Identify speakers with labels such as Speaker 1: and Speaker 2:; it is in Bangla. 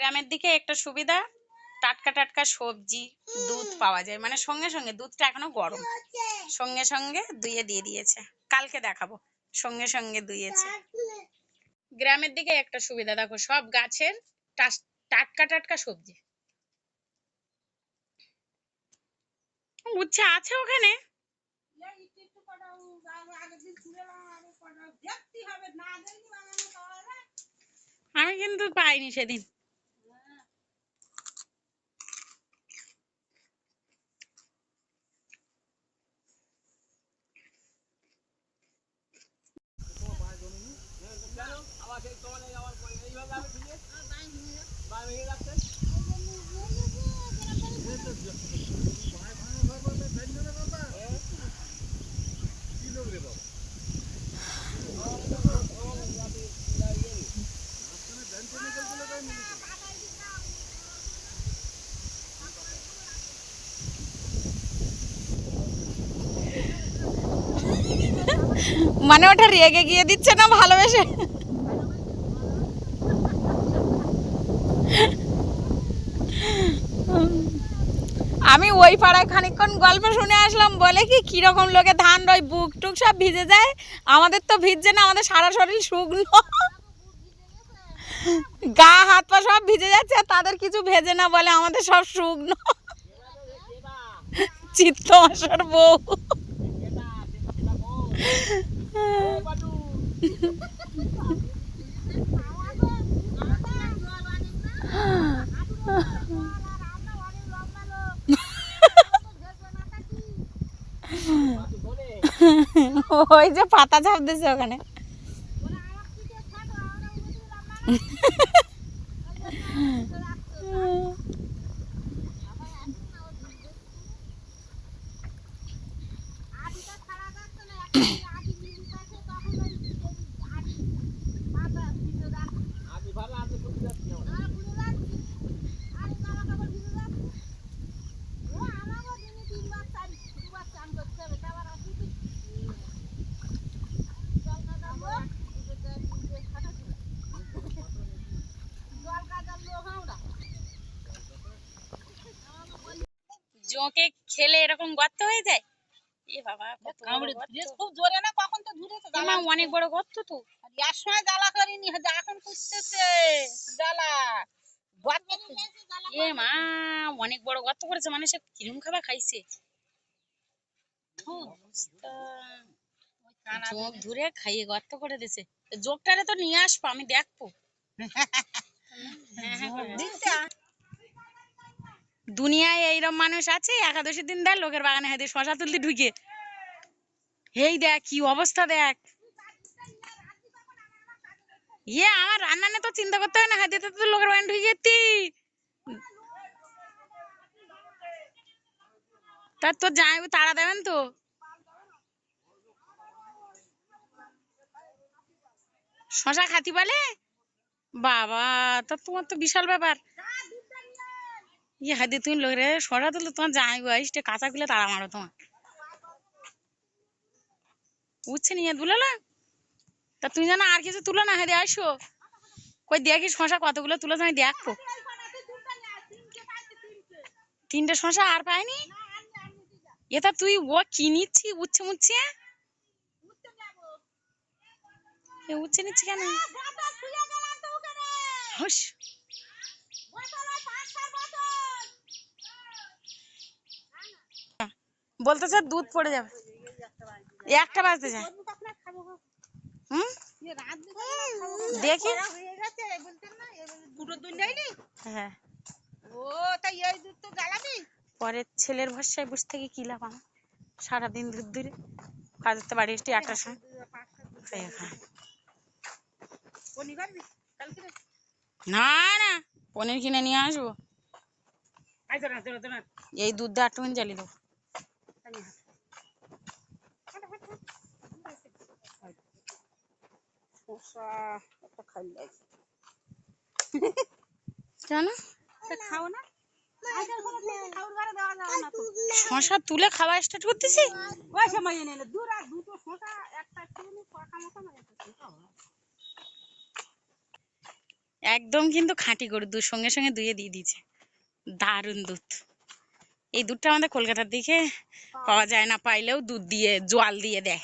Speaker 1: গ্রামের দিকে একটা সুবিধা, টাটকা টাটকা সবজি, দুধ পাওয়া যায়। মানে সঙ্গে সঙ্গে, দুধটা এখনও গরম। সঙ্গে সঙ্গে দুইয়ে দিয়ে দিয়েছে। কালকে দেখাবো। সঙ্গে সঙ্গে দুইয়েছে গ্রামের দিকে একটা সুবিধা, দেখো, সব গাছের টাটকা টাটকা সবজি। উচ্ছে আছে ওখানে? আমি কিন্তু পাইনি সেদিন। মানে ওটা রেগে গিয়ে দিচ্ছে না ভালোবেসে? আমি ওই পাড়ায় খানিকক্ষণ গল্প শুনে আসলাম, বলে কি, কীরকম লোকে ধান রয় বুক টুক সব ভিজে যায়? আমাদের তো ভিজছে না, আমাদের সারা শরীর শুকনো। গা, হাত, পা সব ভিজে যাচ্ছে তাদের কিছু ভেজে না বলে আমাদের সব শুকনো। চিত্ত মাসার বউ। ওই যে পাতা ঝাপ দিছে ওখানে। জোকে খেলে এরকম গর্ত হয়ে যায়? এ বাবা কত বড়
Speaker 2: কামড়ে
Speaker 1: গর্ত।
Speaker 2: ধুয়েছে, খুব জোরে না? কখন তো ধুরেছে?
Speaker 1: এ অনেক বড় গর্ত তো।
Speaker 2: এক সময় জ্বালা করিনি এখন করতেছে জ্বালা।
Speaker 1: এ মা অনেক বড় গর্ত করেছে মানে সে কিরম খাবার খাইছে? অবস্থা। ধরে। খাইয়ে গর্ত করে দিছে। জোকটারে তো নিয়ে আসব আমি দেখব। দুনিয়ায় এইরকম মানুষ আছে একাদশী দিন দেয় লোকের বাগানে হাতে শশা তুলতে ঢুকে। এই দেখ, কি অবস্থা দেখ। ইয়ে আমার রান্না নিয়ে তো চিন্তা করতে হয় না, হাতে তো লোকের বাগানে ঢুকে যেতি। তার তোর জামাইবু তাড়া দেবেন তো? শশা খাতি বলে? বাবা, তা তোমার তো বিশাল ব্যাপার। ইয়ে হাতে তুমি লোক রে শশা তুললে তোমার জামাইবু আসছে কাঁচা গুলো তাড়া মারো তোমার। উচ্ছে নিয়ে তুলে তা তুমি জানো আর কিছু তুলো না হাতে আসো। কই দেখি শশা কতগুলো তুলো আমি দেখব তিনটে শশা আর পাইনি এটা তুই ও কি নিচ্ছি উচ্ছে মুচ্ছে এ উচ্ছে নিচ্ছি কেন? হুস বলতেছে দুধ পড়ে যাবে। একটা বাজতে যায়। হুম? দেখি। হ্যাঁ।
Speaker 2: ও এই দুধ তো জ্বালাবি
Speaker 1: পরে ছেলের ভরসায় বসে থেকে কি লাভ আমার? সারাদিন দুধ ধরে কাজের তো বাড়ি এসছি একটার সময়।
Speaker 2: কালকে রে?
Speaker 1: না না পনির কিনে নিয়ে আসব। এই দুধ দিয়ে আটটুকুন জ্বালিয়ে দেবো।
Speaker 2: একটা খাই
Speaker 1: কেন?
Speaker 2: খাও না।
Speaker 1: শশা তুলে খাওয়া স্টার্ট করতেছি?
Speaker 2: ওই সময় এনে এনে দূর আর দুটো শসা একটা একটুখানি পাকা মতো
Speaker 1: একদম কিন্তু খাঁটি গরুর দুধ সঙ্গে সঙ্গে দুয়ে দিয়ে দিয়েছে। দারুণ দুধ। এই দুধটা আমাদের কলকাতার দিকে পাওয়া যায় না পাইলেও দুধ দিয়ে জল দিয়ে দেয়।